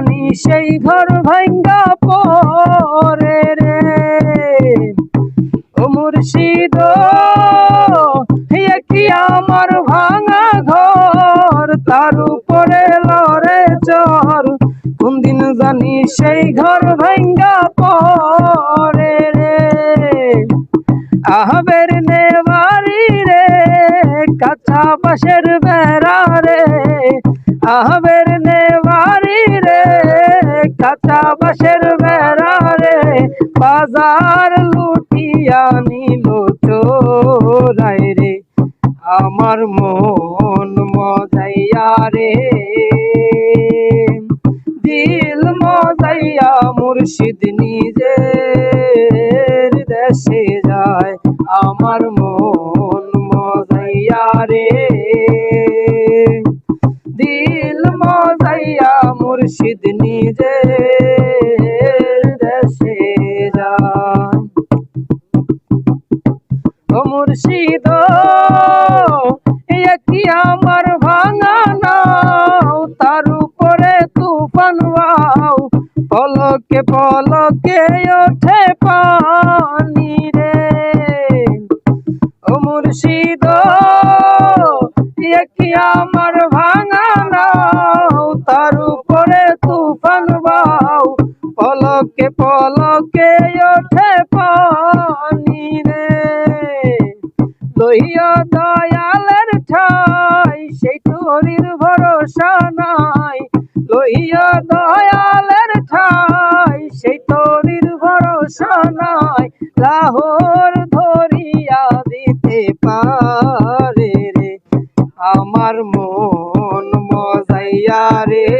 জানি সেই ঘর ভাঙ্গা পরে রে। ও মুর্শিদ কি আমার ভাঙা ঘর? তার উপরে লরে চর। কোন দিন জানি সেই ঘর ভাঙ্গা পরে রে। আহবের নেবারি রে, কাঁচা বাসের বেড়া রে। আহবের রে, কাঁচা বাসের বেড়া রে, বাজার লুটিয়া নিল চোরাই রে। আমার মন মজাইয়া রে, দিল মজাইয়া মুর্শিদ নিজের দেশে যায়। আমার মন মজাইয়া রে। মুর্শিদ নিজের দেশে যায় ও মুর্শিদ কি আমার ভাঙা নাও? তার উপরে তুফান বাও। পলকে পলকে ওঠে পানি রে। ও মুর্শিদ কি আমার ভাঙা নাও? তার পলকে পলকে ওঠে পানি রে। লইয়া দয়ালের ঠাই, সেই তোরির ভরসা নাই। লইয়া দয়ালের ঠাই, সেই তোরির ভরসা নাই। লাহোর ধরিয়া দিতে পারে রে। আমার মন মজাইয়া রে।